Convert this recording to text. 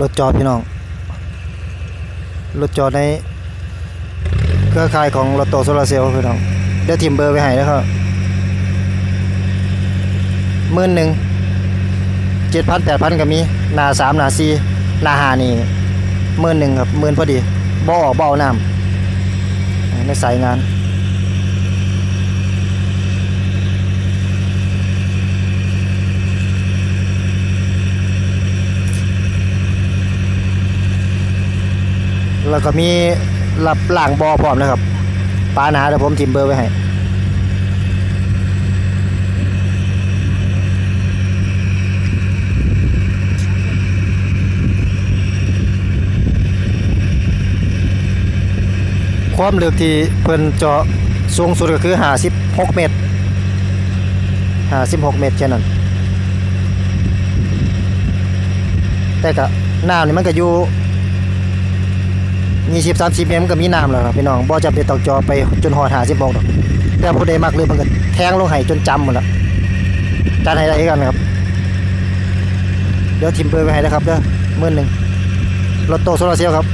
รถจอดพี่น้อง รถจอดในเครือข่ายของรถโตโซลาเซลล์พี่น้องเดี๋ยวทิมเบอร์ไว้ให้นะครับหมื่นหนึ่งเจ็ดพันแปดพันก็มีหนาสามหนาสี่หนาหานี่หมื่นหนึ่งครับหมื่นพอดีบ่อบ่เอาน้ำในสายงาน แล้วก็มีรับล่างบอพร้อมนะครับปลาหนาเดี๋ยวผมทิมเบอร์ไว้ให้ความลึกที่เพิ่นเจาะสูงสุดก็คือ56เมตร56เมตรแค่นั้น แต่ก็น้ำนี่มันก็อยู่ ยี่สิบสามสิบเมตรก็มีน้ำแล้วครับพี่น้องบ่จะเป็นตอกจอไปจนหอดหาสิบบอดอกแต่ผู้ใดมากเลยมันก็แทงลงไห้จนจำหมดละจานให้ได้กันครับ เดี๋ยวทิมเบอร์ไว้ให้นะครับเด้อมื่นหนึ่งรถโตโซลาเซลล์ครับ